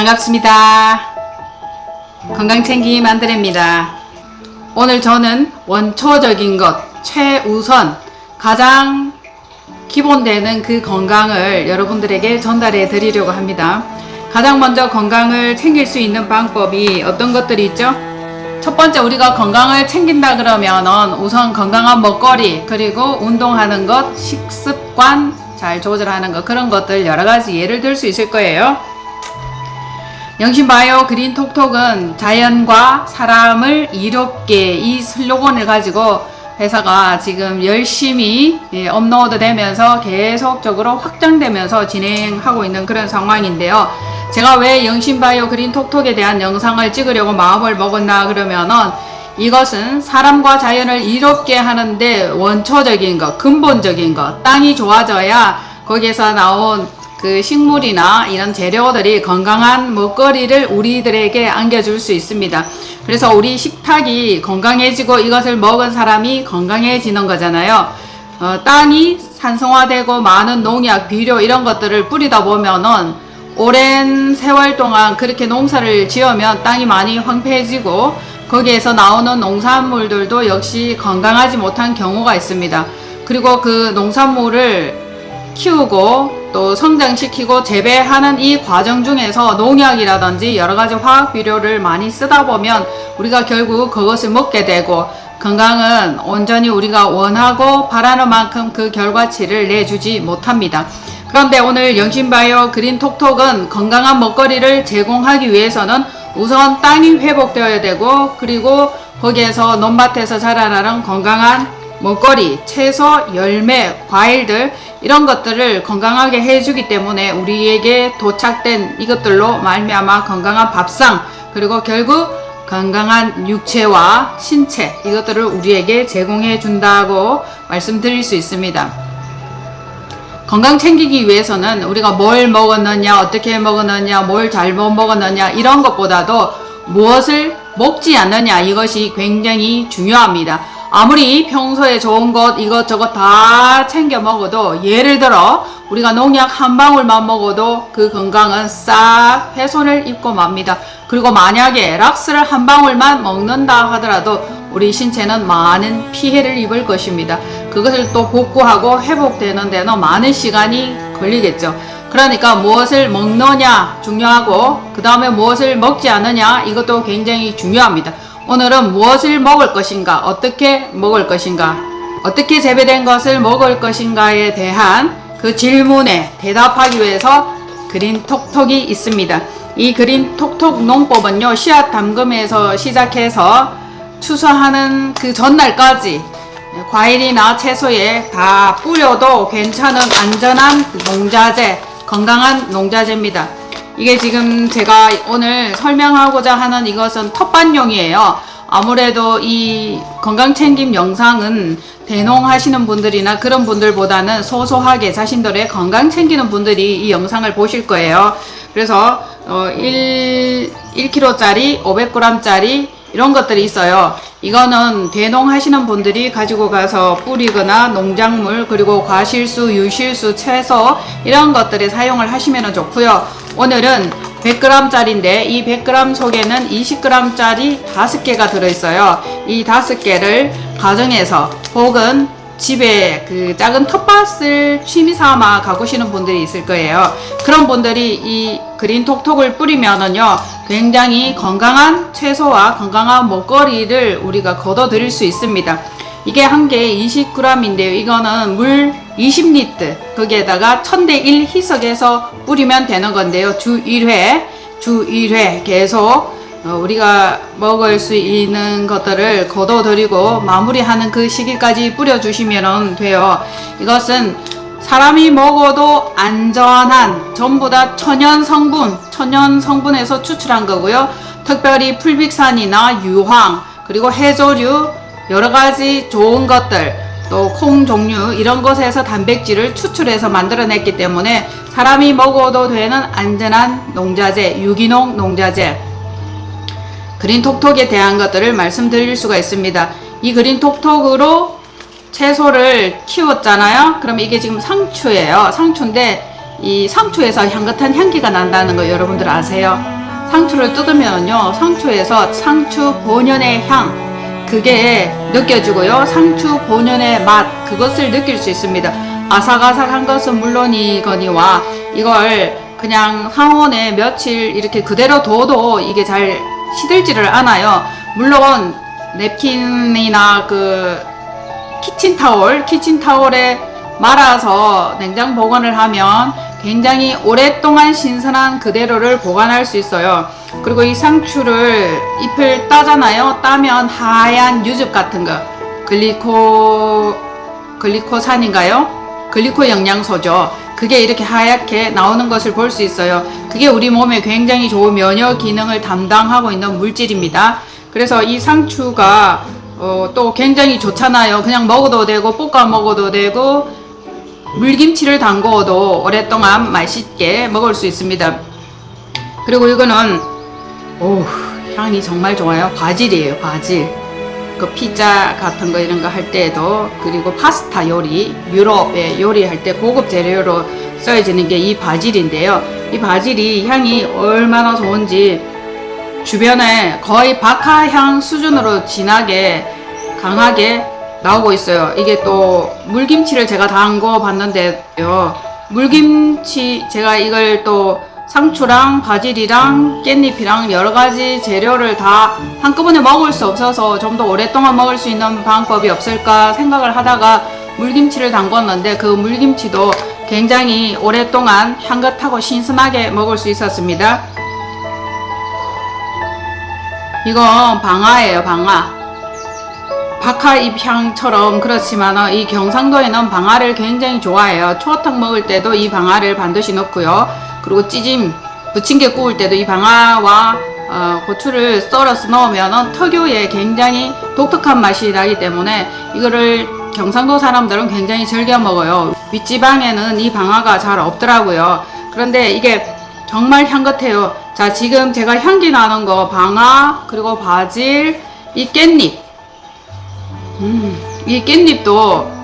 반갑습니다. 건강챙김 안드레입니다. 오늘 저는 원초적인 것, 최우선, 가장 기본되는 그 건강을 여러분들에게 전달해 드리려고 합니다. 가장 먼저 건강을 챙길 수 있는 방법이 어떤 것들이 있죠? 첫 번째 우리가 건강을 챙긴다 그러면은 우선 건강한 먹거리 그리고 운동하는 것 식습관 잘 조절하는 것 그런 것들 여러 가지 예를 들 수 있을 거예요. 영신바이오 그린 톡톡은 자연과 사람을 이롭게 이 슬로건을 가지고 회사가 지금 열심히 예, 업로드 되면서 계속적으로 확장되면서 진행하고 있는 그런 상황인데요. 제가 왜 영신바이오 그린 톡톡에 대한 영상을 찍으려고 마음을 먹었나 그러면은 이것은 사람과 자연을 이롭게 하는데 원초적인 것, 근본적인 것, 땅이 좋아져야 거기에서 나온 그 식물이나 이런 재료들이 건강한 먹거리를 우리들에게 안겨줄 수 있습니다. 그래서 우리 식탁이 건강해지고 이것을 먹은 사람이 건강해지는 거잖아요. 어, 땅이 산성화되고 많은 농약, 비료 이런 것들을 뿌리다 보면은 오랜 세월 동안 그렇게 농사를 지으면 땅이 많이 황폐해지고 거기에서 나오는 농산물들도 역시 건강하지 못한 경우가 있습니다. 그리고 그 농산물을 키우고 또 성장시키고 재배하는 이 과정 중에서 농약이라든지 여러 가지 화학 비료를 많이 쓰다 보면 우리가 결국 그것을 먹게 되고 건강은 온전히 우리가 원하고 바라는 만큼 그 결과치를 내주지 못합니다. 그런데 오늘 영신바이오 그린 톡톡은 건강한 먹거리를 제공하기 위해서는 우선 땅이 회복되어야 되고 그리고 거기에서 논밭에서 자라나는 건강한 먹거리, 채소, 열매, 과일들 이런 것들을 건강하게 해주기 때문에 우리에게 도착된 이것들로 말미암아 건강한 밥상 그리고 결국 건강한 육체와 신체 이것들을 우리에게 제공해 준다고 말씀드릴 수 있습니다. 건강 챙기기 위해서는 우리가 뭘 먹었느냐, 어떻게 먹었느냐, 뭘 잘못 먹었느냐 이런 것보다도 무엇을 먹지 않느냐 이것이 굉장히 중요합니다. 아무리 평소에 좋은 것 이것저것 다 챙겨 먹어도 예를 들어 우리가 농약 한 방울만 먹어도 그 건강은 싹 훼손을 입고 맙니다. 그리고 만약에 락스를 한 방울만 먹는다 하더라도 우리 신체는 많은 피해를 입을 것입니다. 그것을 또 복구하고 회복되는 데는 많은 시간이 걸리겠죠. 그러니까 무엇을 먹느냐 중요하고 그 다음에 무엇을 먹지 않느냐 이것도 굉장히 중요합니다. 오늘은 무엇을 먹을 것인가, 어떻게 먹을 것인가, 어떻게 재배된 것을 먹을 것인가에 대한 그 질문에 대답하기 위해서 그린 톡톡이 있습니다. 이 그린 톡톡 농법은요, 씨앗 담금에서 시작해서 추수하는 그 전날까지 과일이나 채소에 다 뿌려도 괜찮은 안전한 농자재, 건강한 농자재입니다. 이게 지금 제가 오늘 설명하고자 하는 이것은 텃밭용이에요. 아무래도 이 건강 챙김 영상은 대농 하시는 분들이나 그런 분들보다는 소소하게 자신들의 건강 챙기는 분들이 이 영상을 보실 거예요. 그래서 어 1, 1kg짜리, 500g짜리 이런 것들이 있어요. 이거는 대농 하시는 분들이 가지고 가서 뿌리거나 농작물 그리고 과실수, 유실수, 채소 이런 것들에 사용을 하시면 좋고요. 오늘은 100g짜리인데 이 100g 속에는 20g짜리 5개가 들어있어요. 이 5개를 가정에서 혹은 집에 그 작은 텃밭을 취미 삼아 가꾸시는 분들이 있을 거예요. 그런 분들이 이 그린 톡톡을 뿌리면은요, 굉장히 건강한 채소와 건강한 먹거리를 우리가 거둬 드릴 수 있습니다. 이게 한 개에 20g인데요. 이거는 물 20리터, 거기에다가 1000대 1 희석해서 뿌리면 되는 건데요. 주 1회, 주 1회 계속 어, 우리가 먹을 수 있는 것들을 거둬들이고 마무리하는 그 시기까지 뿌려주시면 돼요. 이것은 사람이 먹어도 안전한 전부 다 천연 성분, 천연 성분에서 추출한 거고요. 특별히 풀빅산이나 유황, 그리고 해조류, 여러 가지 좋은 것들, 또 콩 종류 이런 것에서 단백질을 추출해서 만들어냈기 때문에 사람이 먹어도 되는 안전한 농자재, 유기농 농자재. 그린 톡톡에 대한 것들을 말씀드릴 수가 있습니다. 이 그린 톡톡으로 채소를 키웠잖아요. 그럼 이게 지금 상추예요. 상추인데 이 상추에서 향긋한 향기가 난다는 거 여러분들 아세요? 상추를 뜯으면요, 상추에서 상추 본연의 향, 그게 느껴지고요. 상추 본연의 맛, 그것을 느낄 수 있습니다. 아삭아삭한 것은 물론이거니와 이걸 그냥 상온에 며칠 이렇게 그대로 둬도 이게 잘 시들지를 않아요. 물론 냅킨이나 그 키친타올, 키친타올에 말아서 냉장 보관을 하면 굉장히 오랫동안 신선한 그대로를 보관할 수 있어요. 그리고 이 상추를 잎을 따잖아요. 따면 하얀 유즙 같은 거, 글리코, 글리코산인가요? 글리코 영양소죠. 그게 이렇게 하얗게 나오는 것을 볼 수 있어요. 그게 우리 몸에 굉장히 좋은 면역 기능을 담당하고 있는 물질입니다. 그래서 이 상추가 어, 또 굉장히 좋잖아요. 그냥 먹어도 되고 볶아 먹어도 되고 물김치를 담궈도 오랫동안 맛있게 먹을 수 있습니다. 그리고 이거는 오 향이 정말 좋아요. 바질이에요. 바질. 그 피자 같은 거 이런 거 할 때에도 그리고 파스타 요리 유럽에 요리할 때 고급 재료로 써여지는 게 이 바질인데요. 이 바질이 향이 얼마나 좋은지 주변에 거의 박하향 수준으로 진하게 강하게 나오고 있어요. 이게 또 물김치를 제가 담궈 봤는데요. 물김치 제가 이걸 또 상추랑 바질이랑 깻잎이랑 여러 가지 재료를 다 한꺼번에 먹을 수 없어서 좀 더 오랫동안 먹을 수 있는 방법이 없을까 생각을 하다가 물김치를 담궜는데 그 물김치도 굉장히 오랫동안 향긋하고 신선하게 먹을 수 있었습니다. 이건 방아예요, 방아. 박하잎 향처럼 그렇지만 이 경상도에는 방아를 굉장히 좋아해요. 추어탕 먹을 때도 이 방아를 반드시 넣고요. 그리고 찌짐, 부침개 구울 때도 이 방아와 어, 고추를 썰어서 넣으면 특유의 굉장히 독특한 맛이 나기 때문에 이거를 경상도 사람들은 굉장히 즐겨 먹어요. 윗지방에는 이 방아가 잘 없더라고요. 그런데 이게 정말 향긋해요. 자, 지금 제가 향기 나는 거 방아, 그리고 바질, 이 깻잎. 음, 이 깻잎도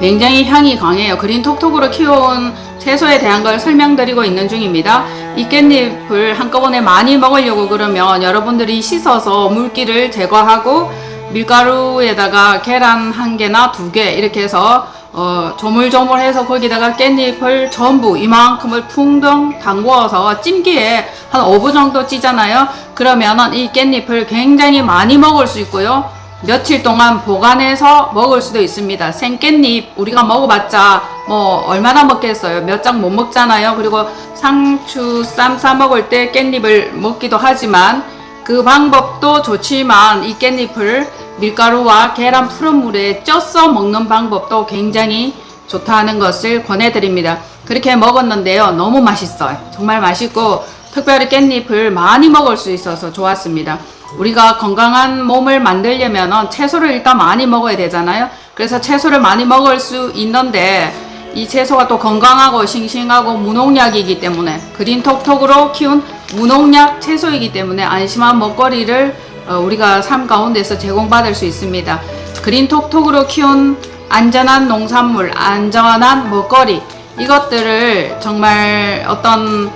굉장히 향이 강해요. 그린 톡톡으로 키워온 채소에 대한 걸 설명드리고 있는 중입니다. 이 깻잎을 한꺼번에 많이 먹으려고 그러면 여러분들이 씻어서 물기를 제거하고 밀가루에다가 계란 한 개나 두 개 이렇게 해서 어, 조물조물해서 거기다가 깻잎을 전부 이만큼을 풍덩 담궈서 찜기에 한 5분 정도 찌잖아요. 그러면은 이 깻잎을 굉장히 많이 먹을 수 있고요. 며칠 동안 보관해서 먹을 수도 있습니다. 생깻잎 우리가 먹어봤자 뭐 얼마나 먹겠어요. 몇 장 못 먹잖아요. 그리고 상추 쌈 싸 먹을 때 깻잎을 먹기도 하지만 그 방법도 좋지만 이 깻잎을 밀가루와 계란 푸른 물에 쪄서 먹는 방법도 굉장히 좋다는 것을 권해드립니다. 그렇게 먹었는데요. 너무 맛있어요. 정말 맛있고 특별히 깻잎을 많이 먹을 수 있어서 좋았습니다. 우리가 건강한 몸을 만들려면 채소를 일단 많이 먹어야 되잖아요. 그래서 채소를 많이 먹을 수 있는데 이 채소가 또 건강하고 싱싱하고 무농약이기 때문에 그린톡톡으로 키운 무농약 채소이기 때문에 안심한 먹거리를 어, 우리가 삶 가운데서 제공받을 수 있습니다. 그린톡톡으로 키운 안전한 농산물, 안전한 먹거리 이것들을 정말 어떤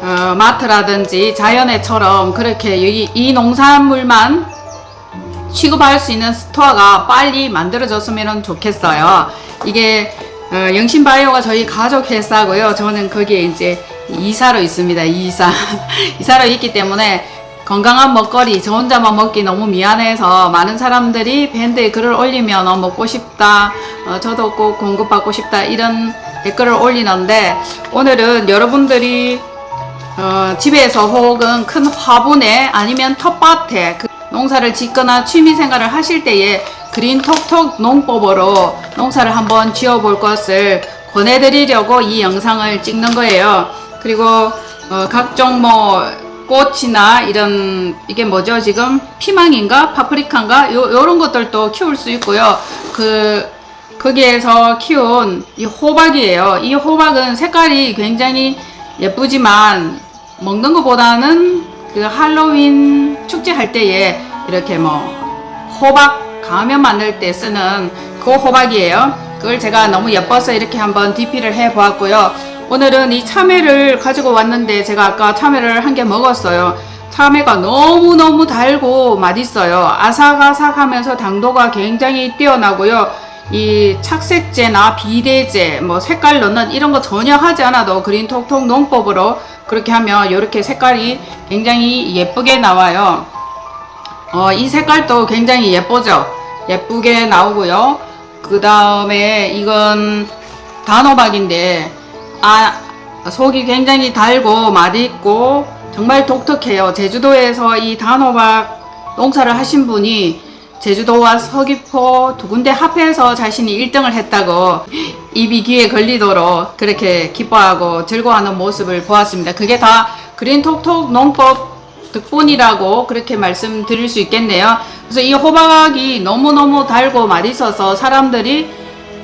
어, 마트라든지 자연에처럼 그렇게 이, 이 농산물만 취급할 수 있는 스토어가 빨리 만들어졌으면 좋겠어요. 이게 어, 영신바이오가 저희 가족 회사고요. 저는 거기에 이제 이사로 있습니다. 이사 이사로 있기 때문에 건강한 먹거리 저 혼자만 먹기 너무 미안해서 많은 사람들이 밴드에 글을 올리면 어, 먹고 싶다. 어, 저도 꼭 공급받고 싶다. 이런 댓글을 올리는데 오늘은 여러분들이 어, 집에서 혹은 큰 화분에 아니면 텃밭에 그 농사를 짓거나 취미 생활을 하실 때에 그린 톡톡 농법으로 농사를 한번 지어볼 것을 권해드리려고 이 영상을 찍는 거예요. 그리고 어, 각종 뭐 꽃이나 이런 이게 뭐죠 지금 피망인가 파프리카인가 요 요런 것들도 키울 수 있고요. 그 거기에서 키운 이 호박이에요. 이 호박은 색깔이 굉장히 예쁘지만 먹는 것보다는 그 할로윈 축제 할 때에 이렇게 뭐 호박 가면 만들 때 쓰는 그 호박이에요. 그걸 제가 너무 예뻐서 이렇게 한번 DP를 해 보았고요. 오늘은 이 참외를 가지고 왔는데 제가 아까 참외를 한 개 먹었어요. 참외가 너무너무 달고 맛있어요. 아삭아삭하면서 당도가 굉장히 뛰어나고요. 이 착색제나 비대제, 뭐 색깔 넣는 이런 거 전혀 하지 않아도 그린톡톡 농법으로 그렇게 하면 이렇게 색깔이 굉장히 예쁘게 나와요. 어, 이 색깔도 굉장히 예쁘죠? 예쁘게 나오고요. 그 다음에 이건 단호박인데, 아, 속이 굉장히 달고 맛있고 정말 독특해요. 제주도에서 이 단호박 농사를 하신 분이 제주도와 서귀포 두 군데 합해서 자신이 1등을 했다고 입이 귀에 걸리도록 그렇게 기뻐하고 즐거워하는 모습을 보았습니다. 그게 다 그린톡톡 농법 덕분이라고 그렇게 말씀드릴 수 있겠네요. 그래서 이 호박이 너무너무 달고 맛있어서 사람들이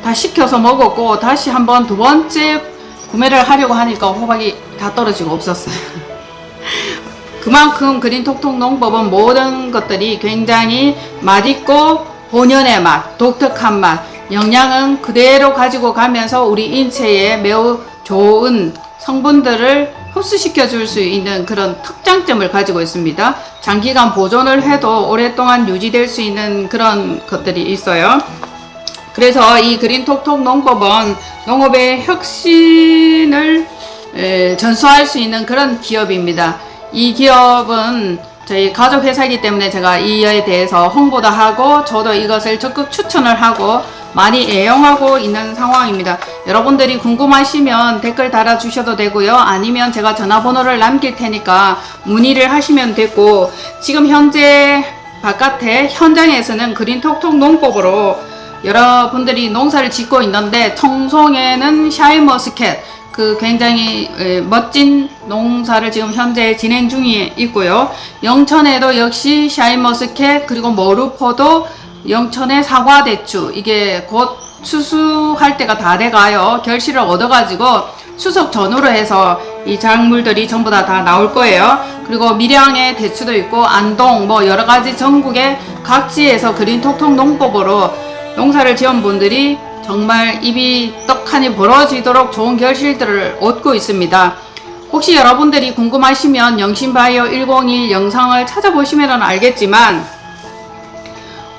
다 시켜서 먹었고 다시 한번 두 번째 구매를 하려고 하니까 호박이 다 떨어지고 없었어요. 그만큼 그린톡톡 농법은 모든 것들이 굉장히 맛있고 본연의 맛, 독특한 맛, 영양은 그대로 가지고 가면서 우리 인체에 매우 좋은 성분들을 흡수시켜 줄 수 있는 그런 특장점을 가지고 있습니다. 장기간 보존을 해도 오랫동안 유지될 수 있는 그런 것들이 있어요. 그래서 이 그린톡톡 농법은 농업의 혁신을 에, 전수할 수 있는 그런 기업입니다. 이 기업은 저희 가족 회사이기 때문에 제가 이에 대해서 홍보도 하고 저도 이것을 적극 추천을 하고 많이 애용하고 있는 상황입니다. 여러분들이 궁금하시면 댓글 달아주셔도 되고요. 아니면 제가 전화번호를 남길 테니까 문의를 하시면 되고 지금 현재 바깥에 현장에서는 그린톡톡 농법으로 여러분들이 농사를 짓고 있는데 청송에는 샤인머스켓 그 굉장히 에, 멋진 농사를 지금 현재 진행 중에 있고요. 영천에도 역시 샤인머스켓 그리고 머루포도 영천의 사과 대추 이게 곧 추수할 때가 다 돼가요. 결실을 얻어가지고 추석 전후로 해서 이 작물들이 전부 다 다 나올 거예요. 그리고 밀양의 대추도 있고 안동 뭐 여러 가지 전국의 각지에서 그린 톡톡 농법으로 농사를 지은 분들이 정말 입이 떡하니 벌어지도록 좋은 결실들을 얻고 있습니다. 혹시 여러분들이 궁금하시면 영신바이오 101 영상을 찾아보시면 알겠지만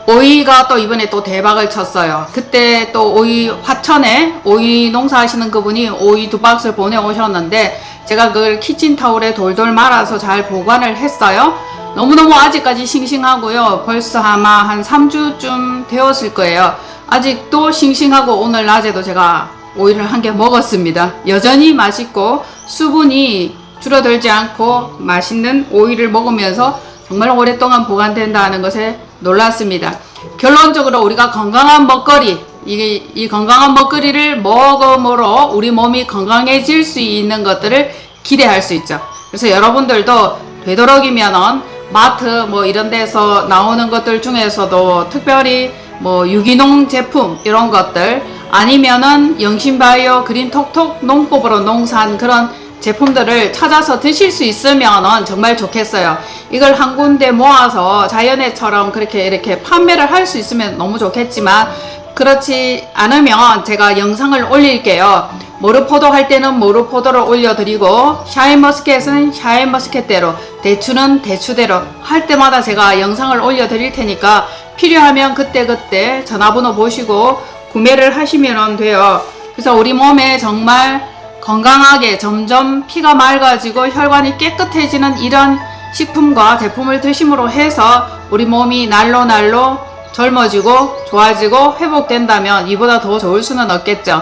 오이가 또 이번에 또 대박을 쳤어요. 그때 또 오이 화천에 오이 농사하시는 그분이 오이 두 박스를 보내오셨는데 제가 그걸 키친타올에 돌돌 말아서 잘 보관을 했어요. 너무너무 아직까지 싱싱하고요. 벌써 아마 한 3주쯤 되었을 거예요. 아직도 싱싱하고 오늘 낮에도 제가 오이를 한 개 먹었습니다. 여전히 맛있고 수분이 줄어들지 않고 맛있는 오이를 먹으면서 정말 오랫동안 보관된다는 것에 놀랐습니다. 결론적으로 우리가 건강한 먹거리, 이, 이 건강한 먹거리를 먹음으로 우리 몸이 건강해질 수 있는 것들을 기대할 수 있죠. 그래서 여러분들도 되도록이면은 마트 뭐 이런 데서 나오는 것들 중에서도 특별히 뭐 유기농 제품 이런 것들 아니면은 영신바이오 그린톡톡 농법으로 농사한 그런 제품들을 찾아서 드실 수 있으면은 정말 좋겠어요. 이걸 한 군데 모아서 자연애처럼 그렇게 이렇게 판매를 할 수 있으면 너무 좋겠지만 그렇지 않으면 제가 영상을 올릴게요. 모르포도 할 때는 모르포도를 올려드리고 샤인머스켓은 샤인머스켓대로 대추는 대추대로 할 때마다 제가 영상을 올려드릴 테니까 필요하면 그때그때 전화번호 보시고 구매를 하시면 돼요. 그래서 우리 몸에 정말 건강하게 점점 피가 맑아지고 혈관이 깨끗해지는 이런 식품과 제품을 드심으로 해서 우리 몸이 날로 날로 젊어지고 좋아지고 회복된다면 이보다 더 좋을 수는 없겠죠.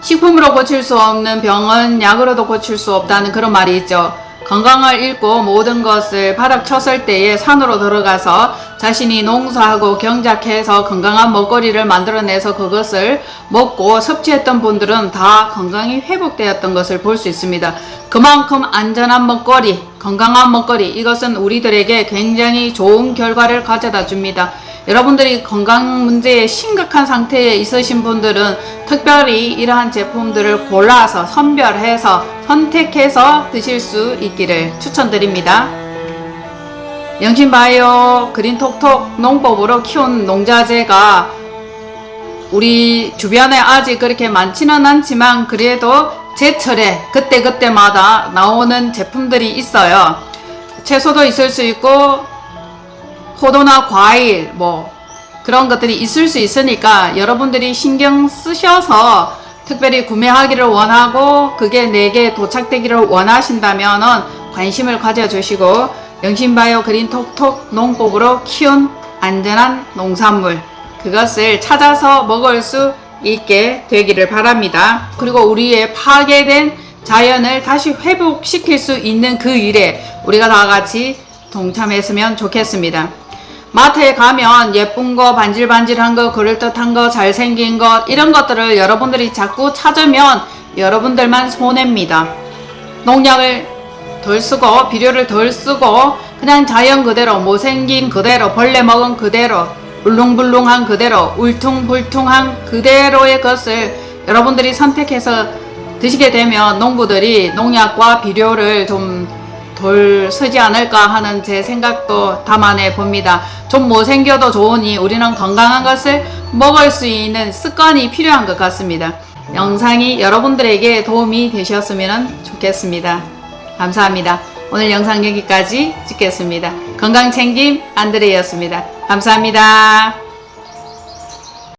식품으로 고칠 수 없는 병은 약으로도 고칠 수 없다는 그런 말이 있죠. 건강을 잃고 모든 것을 바닥쳤을 때에 산으로 들어가서 자신이 농사하고 경작해서 건강한 먹거리를 만들어내서 그것을 먹고 섭취했던 분들은 다 건강이 회복되었던 것을 볼 수 있습니다. 그만큼 안전한 먹거리, 건강한 먹거리, 이것은 우리들에게 굉장히 좋은 결과를 가져다 줍니다. 여러분들이 건강 문제에 심각한 상태에 있으신 분들은 특별히 이러한 제품들을 골라서 선별해서 선택해서 드실 수 있기를 추천드립니다. 영신바이오 그린톡톡 농법으로 키운 농자재가 우리 주변에 아직 그렇게 많지는 않지만 그래도 제철에 그때그때마다 나오는 제품들이 있어요. 채소도 있을 수 있고 포도나 과일 뭐 그런 것들이 있을 수 있으니까 여러분들이 신경 쓰셔서 특별히 구매하기를 원하고 그게 내게 도착되기를 원하신다면은 관심을 가져주시고 영신바이오 그린 톡톡 농법으로 키운 안전한 농산물 그것을 찾아서 먹을 수 있게 되기를 바랍니다. 그리고 우리의 파괴된 자연을 다시 회복시킬 수 있는 그 일에 우리가 다 같이 동참했으면 좋겠습니다. 마트에 가면 예쁜 거, 반질반질한 거, 그럴듯한 거, 잘생긴 것, 이런 것들을 여러분들이 자꾸 찾으면 여러분들만 손해입니다. 농약을 덜 쓰고, 비료를 덜 쓰고, 그냥 자연 그대로, 못생긴 그대로, 벌레 먹은 그대로, 울릉불릉한 그대로, 울퉁불퉁한 그대로의 것을 여러분들이 선택해서 드시게 되면 농부들이 농약과 비료를 좀 덜 쓰지 않을까 하는 제 생각도 담아내 봅니다. 좀 못생겨도 좋으니 우리는 건강한 것을 먹을 수 있는 습관이 필요한 것 같습니다. 영상이 여러분들에게 도움이 되셨으면 좋겠습니다. 감사합니다. 오늘 영상 여기까지 찍겠습니다. 건강챙김 안드레였습니다. 감사합니다.